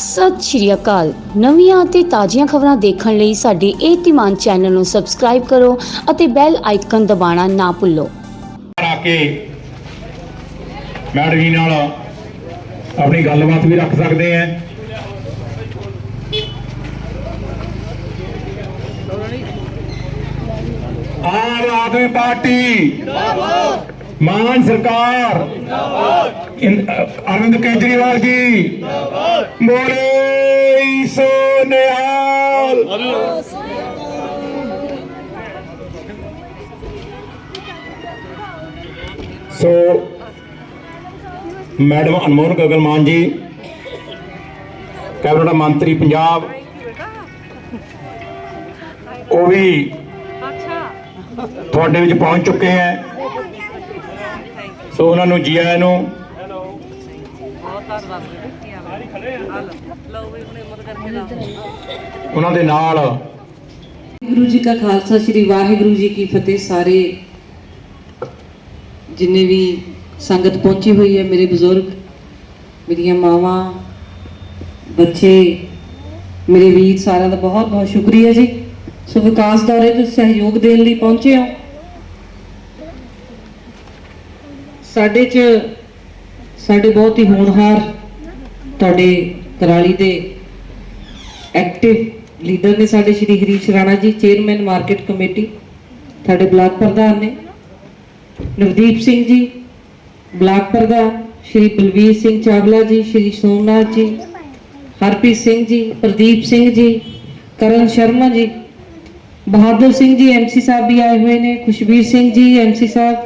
ਸਤਿ ਸ਼੍ਰੀ ਅਕਾਲ। ਨਵੀਆਂ ਅਤੇ ਤਾਜ਼ੀਆਂ ਖਬਰਾਂ ਦੇਖਣ ਲਈ ਸਾਡੇ ਇਹ ਧੀਮਾਨ ਚੈਨਲ ਨੂੰ ਸਬਸਕ੍ਰਾਈਬ ਕਰੋ ਅਤੇ ਬੈਲ ਆਈਕਨ ਦਬਾਉਣਾ ਨਾ ਭੁੱਲੋ। ਆ ਕੇ ਮੈਡਮ ਜੀ ਨਾਲ ਆਪਣੀ ਗੱਲਬਾਤ ਵੀ ਰੱਖ ਸਕਦੇ ਆ। ਆਮ ਆਦਮੀ ਪਾਰਟੀ ਮਾਨ ਸਰਕਾਰ ਇਨ- ਅਰਵਿੰਦ ਕੇਜਰੀਵਾਲ ਜੀ। ਬੋਲੇ ਸੋ ਨਿਹਾਲ ਮੈਡਮ ਅਨਮੋਲ ਗਗਨ ਮਾਨ ਜੀ, ਕੈਬਨਿਟ ਮੰਤਰੀ ਪੰਜਾਬ। ਉਹ ਵੀ ਤੁਹਾਡੇ ਵਿੱਚ ਪਹੁੰਚ ਚੁੱਕੇ ਹੈ। ਸੋ ਉਹਨਾਂ ਨੂੰ ਜੀ ਆਇਆਂ ਨੂੰ ਬਹੁਤ ਧੰਨਵਾਦ ਵੀਰੇ ਕੀ ਹਾਲ ਹੈ ਆ ਲਓ। ਲਓ ਵੀ ਹੁਣੇ ਮਤ ਕਰਕੇ ਲਾਓ। ਉਹਨਾਂ ਦੇ ਨਾਲ। ਗੁਰੂ ਜੀ ਕਾ ਖਾਲਸਾ ਸ੍ਰੀ ਵਾਹਿਗੁਰੂ ਜੀ ਕੀ ਫਤਿਹ। ਸਾਰੇ ਜਿੰਨੇ ਵੀ ਸੰਗਤ ਪਹੁੰਚੀ ਹੋਈ ਹੈ ਮੇਰੇ ਬਜ਼ੁਰਗ ਮੇਰੀਆਂ ਮਾਵਾਂ ਬੱਚੇ ਮੇਰੇ ਵੀਰ ਸਾਰਿਆਂ ਦਾ ਬਹੁਤ ਬਹੁਤ ਸ਼ੁਕਰੀਆ ਜੀ। ਸੋ ਵਿਕਾਸ ਦੌਰੇ ਤੋਂ ਸਹਿਯੋਗ ਦੇਣ ਲਈ ਪਹੁੰਚੇ ਹੋ। ਸਾਡੇ ਚ ਸਾਡੇ ਬਹੁਤ ਹੀ ਹੋਣਹਾਰ ਤੁਹਾਡੇ ਕਰਾਲੀ ਦੇ ਐਕਟਿਵ ਲੀਡਰ ਨੇ ਸਾਡੇ Shri Harish Rana ji chairman market committee ਸਾਡੇ ਬਲਾਕ ਪ੍ਰਧਾਨ ਨੇ, ਨਵਦੀਪ ਸਿੰਘ ਜੀ, ਬਲਾਕ ਪ੍ਰਧਾਨ, ਸ਼੍ਰੀ ਬਲਵੀਰ ਸਿੰਘ ਚਾਵਲਾ ਜੀ, ਸ਼੍ਰੀ ਸੋਮਨਾਥ ਜੀ, ਹਰਪ੍ਰੀਤ ਸਿੰਘ ਜੀ, ਪ੍ਰਦੀਪ ਸਿੰਘ ਜੀ, ਕਰਨ ਸ਼ਰਮਾ ਜੀ, ਬਹਾਦਰ ਸਿੰਘ ਜੀ ਐਮਸੀ ਸਾਹਿਬ ਵੀ ਆਏ ਹੋਏ ਨੇ, ਖੁਸ਼ਬੀਰ ਸਿੰਘ ਜੀ ਐਮਸੀ ਸਾਹਿਬ,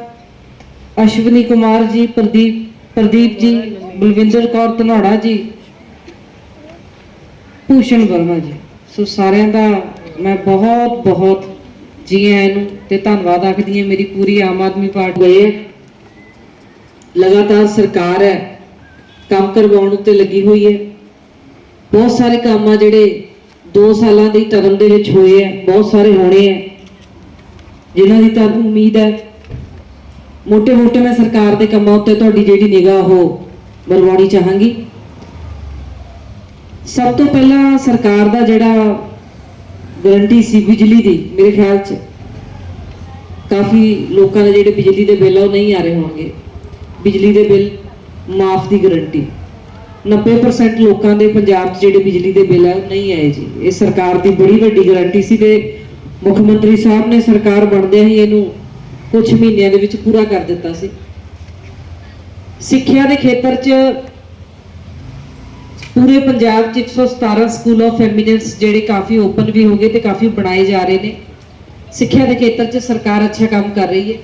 ਅਸ਼ਵਨੀ ਕੁਮਾਰ ਜੀ, ਪ੍ਰਦੀਪ ਪ੍ਰਦੀਪ ਜੀ, ਬਲਵਿੰਦਰ ਕੌਰ ਧਨੋੜਾ ਜੀ, ਭੂਸ਼ਣ ਵਰਮਾ ਜੀ। ਸੋ ਸਾਰਿਆਂ ਦਾ ਮੈਂ ਬਹੁਤ ਬਹੁਤ ਜੀ ਆਇਆਂ ਨੂੰ ਤੇ ਧੰਨਵਾਦ ਆਖਦੀ ਹਾਂ। ਮੇਰੀ ਪੂਰੀ ਆਮ ਆਦਮੀ ਪਾਰਟੀ ਗਏ ਹੈ ਲਗਾਤਾਰ ਸਰਕਾਰ ਹੈ, ਕੰਮ ਕਰਵਾਉਣ ਉੱਤੇ ਲੱਗੀ ਹੋਈ ਹੈ। ਬਹੁਤ ਸਾਰੇ ਕੰਮ ਆ ਜਿਹੜੇ 2 ਸਾਲਾਂ ਦੀ ਟਰਮ ਦੇ ਵਿੱਚ ਹੋਏ ਹੈ, ਬਹੁਤ ਸਾਰੇ ਹੋਣੇ ਹੈ, ਜਿਨ੍ਹਾਂ ਦੀ ਤੁਹਾਨੂੰ ਉਮੀਦ ਹੈ ਮੋਟੇ ਮੋਟੇ ਮੈਂ ਸਰਕਾਰ ਦੇ ਕੰਮਾਂ ਉੱਤੇ ਤੁਹਾਡੀ ਜਿਹੜੀ ਨਿਗਾਹ, ਉਹ ਬਲਵਾਉਣੀ ਚਾਹਾਂਗੀ। ਸਭ ਤੋਂ ਪਹਿਲਾਂ ਸਰਕਾਰ ਦਾ ਜਿਹੜਾ ਗਰੰਟੀ ਸੀ ਬਿਜਲੀ ਦੀ, ਮੇਰੇ ਖਿਆਲ 'ਚ, ਕਾਫੀ ਲੋਕਾਂ ਦੇ ਜਿਹੜੇ ਬਿਜਲੀ ਦੇ ਬਿੱਲ ਉਹ ਨਹੀਂ ਆ ਰਹੇ ਹੋਣਗੇ। ਬਿਜਲੀ ਦੇ ਬਿੱਲ ਮਾਫ ਦੀ ਗਰੰਟੀ। 90% ਲੋਕਾਂ ਦੇ ਪੰਜਾਬ 'ਚ ਜਿਹੜੇ ਬਿਜਲੀ ਦੇ ਬਿੱਲ ਆ ਨਹੀਂ ਆਏ ਜੀ। ਇਹ ਸਰਕਾਰ ਦੀ ਬੜੀ ਵੱਡੀ ਗਰੰਟੀ ਸੀ ਤੇ ਮੁੱਖ ਮੰਤਰੀ ਸਾਹਿਬ ਨੇ ਸਰਕਾਰ ਬਣਦਿਆਂ ਹੀ ਇਹਨੂੰ ਕੁਝ ਮਹੀਨਿਆਂ ਦੇ ਵਿੱਚ ਪੂਰਾ ਕਰ ਦਿੱਤਾ ਸੀ। ਸਿੱਖਿਆ ਦੇ ਖੇਤਰ 'ਚ ਪੂਰੇ ਪੰਜਾਬ 'ਚ 117 ਸਕੂਲ ਆਫ ਐਮੀਨੈਂਸ ਜਿਹੜੇ ਕਾਫੀ ਓਪਨ ਵੀ ਹੋ ਗਏ ਤੇ ਕਾਫੀ ਬਣਾਏ ਜਾ ਰਹੇ ਨੇ। ਸਿੱਖਿਆ ਦੇ ਖੇਤਰ 'ਚ ਸਰਕਾਰ ਅੱਛਾ ਕੰਮ ਕਰ ਰਹੀ ਹੈ।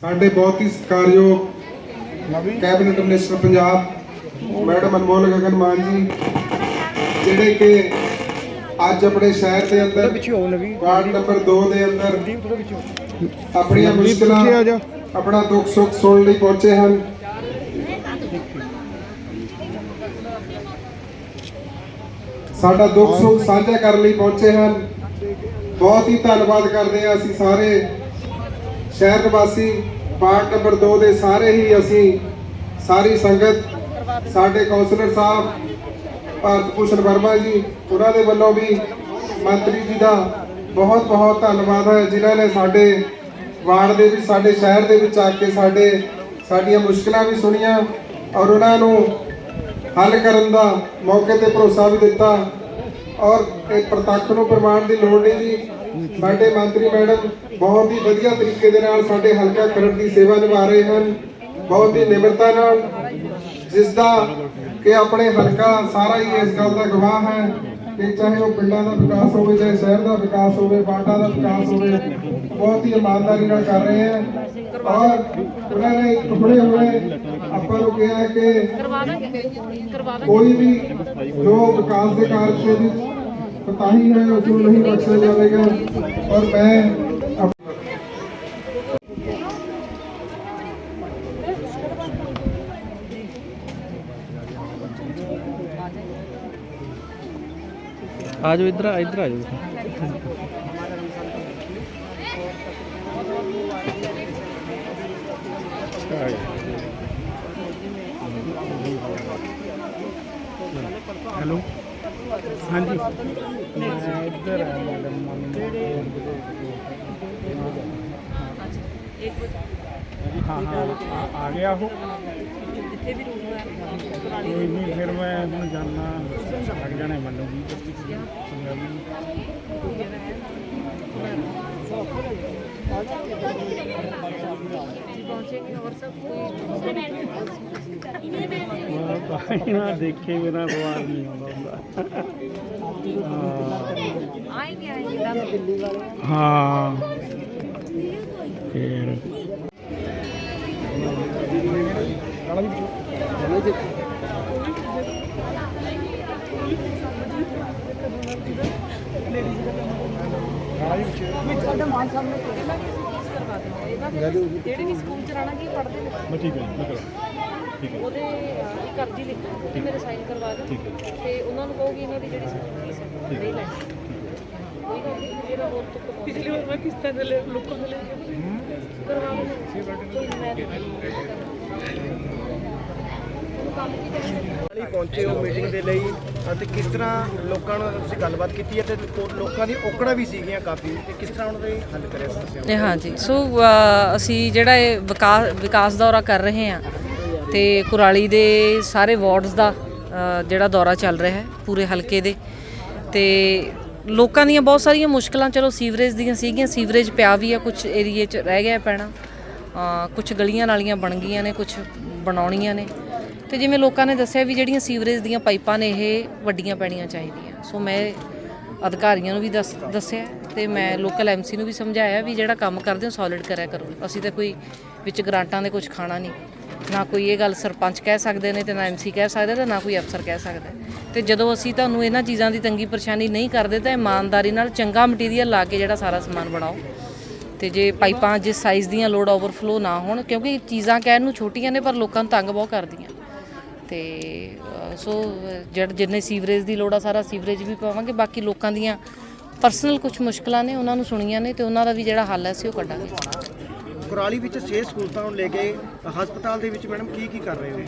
ਸਾਡੇ ਬਹੁਤ ਹੀ ਸਤਿਕਾਰਯੋਗ cabinet minister Punjab, madam Anmol Gagan Maan ji, ਜਿਹੜੇ ਕਿ ਅੱਜ ਆਪਣੇ ਸ਼ਹਿਰ ਦੇ ਅੰਦਰ ਵਾਰਡ ਨੰਬਰ 2 ਦੇ ਅੰਦਰ ਆਪਣੀਆਂ ਮੁਸ਼ਕਲਾਂ ਆਪਣਾ ਦੁੱਖ ਸੁੱਖ ਸੁਣਨ ਲਈ ਪਹੁੰਚੇ ਹਨ। ਸਾਡਾ ਦੁੱਖ ਸੁੱਖ ਸਾਂਝਾ ਕਰਨ ਲਈ ਪਹੁੰਚੇ ਹਨ। ਬਹੁਤ ਹੀ ਧੰਨਵਾਦ ਕਰਦੇ ਹਾਂ ਅਸੀਂ ਸਾਰੇ। ਸ਼ਹਿਰ ਨਿਵਾਸੀ ਵਾਰਡ ਨੰਬਰ 2 ਦੇ ਸਾਰੇ ਹੀ ਅਸੀਂ। ਸਾਰੀ ਸੰਗਤ ਸਾਡੇ ਕਾਉਂਸਲਰ ਸਾਹਿਬ ਭਾਰਤ ਭੂਸ਼ਣ ਵਰਮਾ ਜੀ, ਉਹਨਾਂ ਦੇ ਵੱਲੋਂ ਵੀ ਮੰਤਰੀ ਜੀ ਦਾ ਬਹੁਤ ਬਹੁਤ ਧੰਨਵਾਦ ਹੈ, ਜਿਨ੍ਹਾਂ ਨੇ ਸਾਡੇ ਵਾਰਡ ਦੇ ਵਿੱਚ, ਸਾਡੇ ਸ਼ਹਿਰ ਦੇ ਵਿੱਚ ਆ ਕੇ ਸਾਡੇ, ਸਾਡੀਆਂ ਮੁਸ਼ਕਲਾਂ ਵੀ ਸੁਣੀਆਂ ਔਰ ਉਹਨਾਂ ਨੂੰ ਹੱਲ ਕਰਨ ਦਾ ਮੌਕੇ ਤੇ ਭਰੋਸਾ ਵੀ ਦਿੱਤਾ ਔਰ ਇਹ ਪ੍ਰਤੱਖ ਨੂੰ ਪ੍ਰਮਾਣ ਦੀ ਲੋੜ ਨਹੀਂ ਜੀ। ਸਾਡੇ ਮੰਤਰੀ ਮੈਡਮ ਬਹੁਤ ਹੀ ਵਧੀਆ ਤਰੀਕੇ ਦੇ ਨਾਲ ਸਾਡੇ ਹਲਕਾ ਕਰਨ ਦੀ ਸੇਵਾ ਨਿਭਾ ਰਹੇ ਹਨ, ਬਹੁਤ ਹੀ ਨਿਮਰਤਾ ਨਾਲ, ਜਿਸ ਦਾ ਕਿ ਆਪਣੇ ਹਲਕਾ ਸਾਰਾ ਹੀ ਇਸ ਗੱਲ ਦਾ ਗਵਾਹ ਹੈ ਕਿ ਚਾਹੇ ਉਹ ਪਿੰਡਾਂ ਦਾ ਵਿਕਾਸ ਹੋਵੇ, ਚਾਹੇ ਸ਼ਹਿਰ ਦਾ ਵਿਕਾਸ ਹੋਵੇ ਬਾਟਾ ਦਾ ਵਿਕਾਸ ਹੋਵੇ, ਬਹੁਤ ਹੀ ਇਮਾਨਦਾਰੀ ਨਾਲ ਕਰ ਰਹੇ ਹੈ। ਔਰ ਉਹਨਾਂ ਨੇ ਟੁਕੜੇ ਹੋਏ ਆਪਾਂ ਨੂੰ ਕਿਹਾ ਹੈ ਕਿ ਕੋਈ ਵੀ ਜੋ ਵਿਕਾਸ ਦੇ ਕਾਰਜ ਦੇ ਵਿੱਚ ਪਤਾਹੀ ਹੈ ਉਸ ਨੂੰ ਨਹੀਂ ਬਖਸ਼ਿਆ ਜਾਵੇਗਾ? ਔਰ ਮੈਂ ਆ ਜਾਓ ਇੱਧਰ ਆ ਇੱਧਰ ਆ ਜਾਓ। ਆ ਗਏ। ਹੈਲੋ। ਹਾਂਜੀ। ਮੈਂ ਇੱਧਰ ਆ ਮੈਡਮ ਹਾਂ ਹਾਂ ਆ- ਆ ਗਿਆ ਉਹ ਕੋਈ ਨਹੀਂ ਫਿਰ ਮੈਂ ਹੁਣ ਜਾਣਾ ਲੱਗ ਜਾਣੇ ਮੈਨੂੰ ਵੀ। ਨਾ ਦੇਖੇ ਬਿਨਾ ਸਵਾਲ ਨਹੀਂ ਆਉਂਦਾ ਹੁੰਦਾ। ਹਾਂ। ਹਾਂ। ਜਿਹੜੇ ਵੀ ਸਕੂਲ ਚ ਰਹਿਣਾ ਕੀ ਪੜ੍ਹਦੇ ਨੇ? ਮੈਂ ਠੀਕ ਹੈ ਮੈਂ ਕਰਾਂ। ਠੀਕ ਹੈ। ਉਹਦੇ ਇੱਕ ਅਰਜੀ ਲਿਖੋ ਤੇ ਮੇਰੇ ਸਾਈਨ ਕਰਵਾ ਦਿਓ। ਠੀਕ ਹੈ। ਤੇ ਉਹਨਾਂ ਨੂੰ ਕਹੋਗੇ ਇਹਨਾਂ ਦੀ ਜਿਹੜੀ ਸਕੂਲ ਫੀਸ ਹੈ ਨਹੀਂ ਲੈਣੀ। ਕੋਈ ਗੱਲ ਨਹੀਂ ਜਿਹੜਾ ਹੋਰ ਤੋਂ ਪਿਛਲੀ ਵਾਰ ਮੈਂ ਕਿਸ਼ਤਾਂ ਦੇ ਲੋਕਾਂ ਦੇ ਲੈ ਕਰਵਾ ਲਓ ਕੋਈ ਮੈਂ ਦੇ ਕੰਮ ਕੀ ਕਰਨਾ ਲਈ ਪਹੁੰਚੇ ਹੋ ਮੀਟਿੰਗ ਦੇ ਲਈ। ਅਤੇ ਕਿਸ ਤਰ੍ਹਾਂ ਲੋਕਾਂ ਨਾਲ ਤੁਸੀਂ ਗੱਲਬਾਤ ਕੀਤੀ ਹੈ ਤੇ ਲੋਕਾਂ ਦੀ ਔਕੜਾਂ ਵੀ ਸੀਗੀਆਂ ਕਾਫੀ। ਤੇ ਕਿਸ ਤਰ੍ਹਾਂ ਉਹਨਾਂ ਦੇ ਹੱਲ ਕਰਿਆ ਸਮੱਸਿਆ ਹਾਂਜੀ। ਸੋ ਅਸੀਂ ਜਿਹੜਾ ਇਹ ਵਿਕਾਸ ਵਿਕਾਸ ਦੌਰਾ ਕਰ ਰਹੇ ਹਾਂ ਤੇ ਕੁਰਾਲੀ ਦੇ ਸਾਰੇ ਵਾਰਡਸ ਦਾ ਜਿਹੜਾ ਦੌਰਾ ਚੱਲ ਰਿਹਾ ਹੈ ਪੂਰੇ ਹਲਕੇ ਦੇ। ਤੇ ਲੋਕਾਂ ਦੀਆਂ ਬਹੁਤ ਸਾਰੀਆਂ ਮੁਸ਼ਕਲਾਂ, ਚਲੋ ਸੀਵਰੇਜ ਦੀਆਂ ਸੀਗੀਆਂ, ਸੀਵਰੇਜ ਪਿਆ ਵੀ ਆ ਕੁਝ ਏਰੀਏ 'ਚ ਰਹਿ ਗਿਆ ਪੈਣਾ। ਕੁਝ ਗਲੀਆਂ ਨਾਲੀਆਂ ਬਣ ਗਈਆਂ ਨੇ ਕੁਝ ਬਣਾਉਣੀਆਂ ਨੇ। ਤੇ ਜਿਵੇਂ ਲੋਕਾਂ ਨੇ ਦੱਸਿਆ ਵੀ ਜਿਹੜੀਆਂ ਸੀਵਰੇਜ ਦੀਆਂ ਪਾਈਪਾਂ ਨੇ, ਇਹ ਵੱਡੀਆਂ ਪੈਣੀਆਂ ਚਾਹੀਦੀਆਂ। ਸੋ ਮੈਂ ਅਧਿਕਾਰੀਆਂ ਨੂੰ ਵੀ ਦੱਸ, ਦੱਸਿਆ ਤੇ ਮੈਂ ਲੋਕਲ ਐਮਸੀ ਨੂੰ ਵੀ ਸਮਝਾਇਆ ਵੀ ਜਿਹੜਾ ਕੰਮ ਕਰਦੇ ਹੋ ਸੋਲਿਡ ਕਰਿਆ ਕਰੋ। ਅਸੀਂ ਤਾਂ ਕੋਈ ਵਿੱਚ ਗ੍ਰਾਂਟਾਂ ਦੇ ਕੁਝ ਖਾਣਾ ਨਹੀਂ। ਨਾ ਕੋਈ ਇਹ ਗੱਲ ਸਰਪੰਚ ਕਹਿ ਸਕਦੇ ਨੇ ਤੇ ਨਾ ਐਮਸੀ ਕਹਿ ਸਕਦਾ ਤੇ ਨਾ ਕੋਈ ਅਫਸਰ ਕਹਿ ਸਕਦਾ। ਤੇ ਜਦੋਂ ਅਸੀਂ ਤੁਹਾਨੂੰ ਇਹਨਾਂ ਚੀਜ਼ਾਂ ਦੀ ਤੰਗੀ ਪਰੇਸ਼ਾਨੀ ਨਹੀਂ ਕਰਦੇ, ਤਾਂ ਇਮਾਨਦਾਰੀ ਨਾਲ ਚੰਗਾ ਮਟੀਰੀਅਲ ਲਾ ਕੇ ਜਿਹੜਾ ਸਾਰਾ ਸਮਾਨ ਬਣਾਓ। ਤੇ ਜੇ ਪਾਈਪਾਂ ਜਿਸ ਸਾਈਜ਼ ਦੀਆਂ ਲੋਡ ਓਵਰਫਲੋ ਨਾ ਹੋਣ, ਕਿਉਂਕਿ ਚੀਜ਼ਾਂ ਕਹਿਣ ਨੂੰ ਛੋਟੀਆਂ ਨੇ, ਪਰ ਲੋਕਾਂ ਨੂੰ ਤੰਗ ਬਹੁਤ ਕਰਦੀਆਂ। ਤੇ ਸੋ ਅ, ਜਿਹੜਾ ਜਿੰਨੇ ਸੀਵਰੇਜ ਦੀ ਲੋੜ ਆ ਸਾਰਾ ਸੀਵਰੇਜ ਵੀ ਪਾਵਾਂਗੇ। ਬਾਕੀ ਲੋਕਾਂ ਦੀਆਂ ਪਰਸਨਲ ਕੁਝ ਮੁਸ਼ਕਲਾਂ ਨੇ ਉਹਨਾਂ ਨੂੰ ਸੁਣੀਆਂ ਨੇ ਤੇ ਉਹਨਾਂ ਦਾ ਵੀ ਜਿਹੜਾ ਹੱਲ ਹੈ ਅਸੀਂ ਉਹ ਕੱਢਾਂਗੇ। ਕੁਰਾਲੀ ਵਿੱਚ ਸਿਹਤ ਸਹੂਲਤਾਂ ਨੂੰ ਲੈ ਕੇ ਹਸਪਤਾਲ ਦੇ ਵਿੱਚ ਮੈਡਮ ਕੀ ਕੀ ਕਰ ਰਹੇ ਹੋ?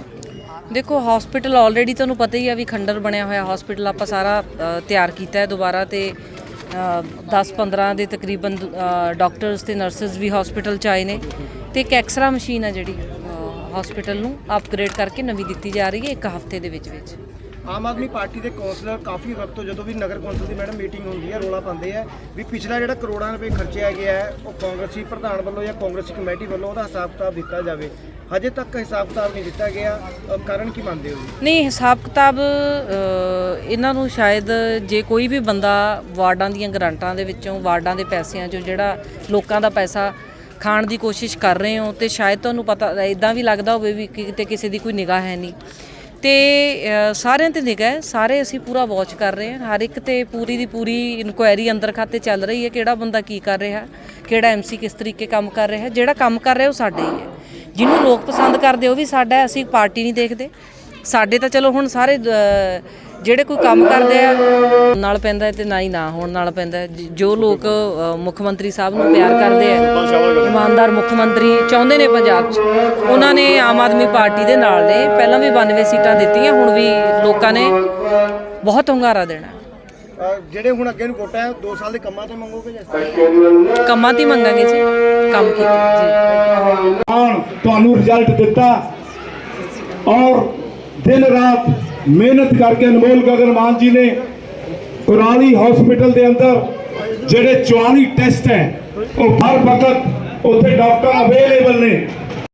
ਦੇਖੋ ਹਸਪੀਟਲ ਆਲਰੇਡੀ ਤੁਹਾਨੂੰ ਪਤਾ ਹੀ ਆ ਵੀ ਖੰਡਰ ਬਣਿਆ ਹੋਇਆ ਹਸਪੀਟਲ ਆਪਾਂ ਸਾਰਾ ਤਿਆਰ ਕੀਤਾ ਹੈ ਦੁਬਾਰਾ ਤੇ 10-15 ਦੇ ਤਕਰੀਬਨ ਡਾਕਟਰਸ ਤੇ ਨਰਸਸ ਵੀ ਹਸਪੀਟਲ ਚ ਆਏ ਨੇ। ਤੇ ਇੱਕ ਐਕਸਰਾ ਮਸ਼ੀਨ ਆ ਜਿਹੜੀ। ਹਸਪੀਟਲ ਨੂੰ ਅਪਗ੍ਰੇਡ ਕਰਕੇ ਨਵੀਂ ਦਿੱਤੀ ਜਾ ਰਹੀ ਹੈ ਇੱਕ ਹਫ਼ਤੇ ਦੇ ਵਿੱਚ ਵਿੱਚ। ਆਮ ਆਦਮੀ ਪਾਰਟੀ ਦੇ ਕੌਂਸਲਰ ਕਾਫੀ ਵਕਤ ਤੋਂ ਜਦੋਂ ਵੀ ਨਗਰ ਕੌਂਸਲ ਦੀ ਮੈਡਮ ਮੀਟਿੰਗ ਹੁੰਦੀ ਹੈ ਰੋਲਾ ਪਾਉਂਦੇ ਆ ਵੀ ਪਿਛਲਾ ਜਿਹੜਾ ਕਰੋੜਾਂ ਰੁਪਏ ਖਰਚਿਆ ਗਿਆ ਹੈ ਉਹ ਕਾਂਗਰਸੀ ਪ੍ਰਧਾਨ ਵੱਲੋਂ ਜਾਂ ਕਾਂਗਰਸੀ ਕਮੇਟੀ ਵੱਲੋਂ ਉਹਦਾ ਹਿਸਾਬ ਕਿਤਾਬ ਦਿੱਤਾ ਜਾਵੇ। ਹਜੇ ਤੱਕ ਹਿਸਾਬ ਕਿਤਾਬ ਨਹੀਂ ਦਿੱਤਾ ਗਿਆ। ਕਾਰਨ ਕੀ ਮੰਨਦੇ ਹੋ ਨਹੀਂ ਹਿਸਾਬ ਕਿਤਾਬ ਇਹਨਾਂ ਨੂੰ ਸ਼ਾਇਦ ਜੇ ਕੋਈ ਵੀ ਬੰਦਾ ਵਾਰਡਾਂ ਦੀਆਂ ਗ੍ਰਾਂਟਾਂ ਦੇ ਵਿੱਚੋਂ ਵਾਰਡਾਂ ਦੇ ਪੈਸਿਆਂ ਚੋਂ ਜਿਹੜਾ ਲੋਕਾਂ ਦਾ ਪੈਸਾ ਖਾਣ ਦੀ ਕੋਸ਼ਿਸ਼ ਕਰ ਰਹੇ ਹੋ ਤੇ ਸ਼ਾਇਦ ਤੁਹਾਨੂੰ ਪਤਾ ਇਦਾਂ ਵੀ ਲੱਗਦਾ ਹੋਵੇ ਵੀ ਕਿਤੇ ਕਿਸੇ ਦੀ ਕੋਈ ਨਿਗਾਹ ਹੈ ਨਹੀਂ। ਤੇ ਸਾਰਿਆਂ ਤੇ ਨਿਗਾਹ ਹੈ, ਸਾਰੇ ਅਸੀਂ ਪੂਰਾ ਵਾਚ ਕਰ ਰਹੇ ਹਾਂ। ਹਰ ਇੱਕ ਤੇ ਪੂਰੀ ਦੀ ਪੂਰੀ ਇਨਕੁਆਇਰੀ ਅੰਦਰ ਖਾਤੇ ਚੱਲ ਰਹੀ ਹੈ, ਕਿਹੜਾ ਬੰਦਾ ਕੀ ਕਰ ਰਿਹਾ, ਕਿਹੜਾ ਐਮਸੀ ਕਿਸ ਤਰੀਕੇ ਕੰਮ ਕਰ ਰਿਹਾ, ਜਿਹੜਾ ਕੰਮ ਕਰ ਰਿਹਾ ਉਹ ਸਾਡੇ ਹੀ ਹੈ। ਜਿਹਨੂੰ ਲੋਕ ਪਸੰਦ ਕਰਦੇ ਉਹ ਵੀ ਸਾਡਾ ਅਸੀਂ ਪਾਰਟੀ ਨਹੀਂ ਦੇਖਦੇ। ਸਾਡੇ ਤਾਂ ਚਲੋ ਹੁਣ ਸਾਰੇ ਜਿਹੜੇ ਕੋਈ ਕੰਮ ਕਰਦੇ ਆ ਨਾਲ ਪੈਂਦਾ ਹੈ ਤੇ ਨਾ ਹੀ ਨਾ ਹੋਣ ਨਾਲ ਪੈਂਦਾ। ਜ- ਲੋਕ ਮੁੱਖ ਮੰਤਰੀ ਸਾਹਿਬ ਨੂੰ ਪਿਆਰ ਕਰਦੇ ਆ ਇਮਾਨਦਾਰ ਮੁੱਖ ਮੰਤਰੀ ਚਾਹੁੰਦੇ ਨੇ ਪੰਜਾਬ 'ਚ ਉਹਨਾਂ ਨੇ ਆਮ ਆਦਮੀ ਪਾਰਟੀ ਦੇ ਨਾਲ ਨੇ ਪਹਿਲਾਂ ਵੀ 92 ਸੀਟਾਂ ਦਿੱਤੀਆਂ ਹੁਣ ਵੀ ਲੋਕਾਂ ਨੇ ਬਹੁਤ ਹੁੰਗਾਰਾ ਦੇਣਾ ਜਿਹੜੇ ਹੁਣ ਅੱਗੇ ਨੂੰ ਵੋਟਾਂ ਹੈ 2 ਸਾਲ ਦੇ ਕੰਮਾਂ ਤੇ ਮੰਗੋਗੇ ਜਾਂ? ਕੰਮਾਂ ਤੇ ਮੰਗਾਂਗੇ ਜੀ ਕੰਮ ਕੀਤੇ ਜੀ ਆਉਣ ਤੁਹਾਨੂੰ ਰਿਜ਼ਲਟ ਦਿੱਤਾ ਔਰ ਦਿਨ ਰਾਤ ਮਿਹਨਤ ਕਰਕੇ ਅਨਮੋਲ ਗਗਨ ਮਾਨ ਜੀ ਨੇ ਕੁਰਾਲੀ ਹਸਪੀਟਲ ਦੇ ਅੰਦਰ ਜਿਹੜੇ 44 ਟੈਸਟ ਹੈ, ਉਹ ਹਰ ਵਕਤ ਉੱਥੇ ਡਾਕਟਰ ਅਵੇਲੇਬਲ ਨੇ।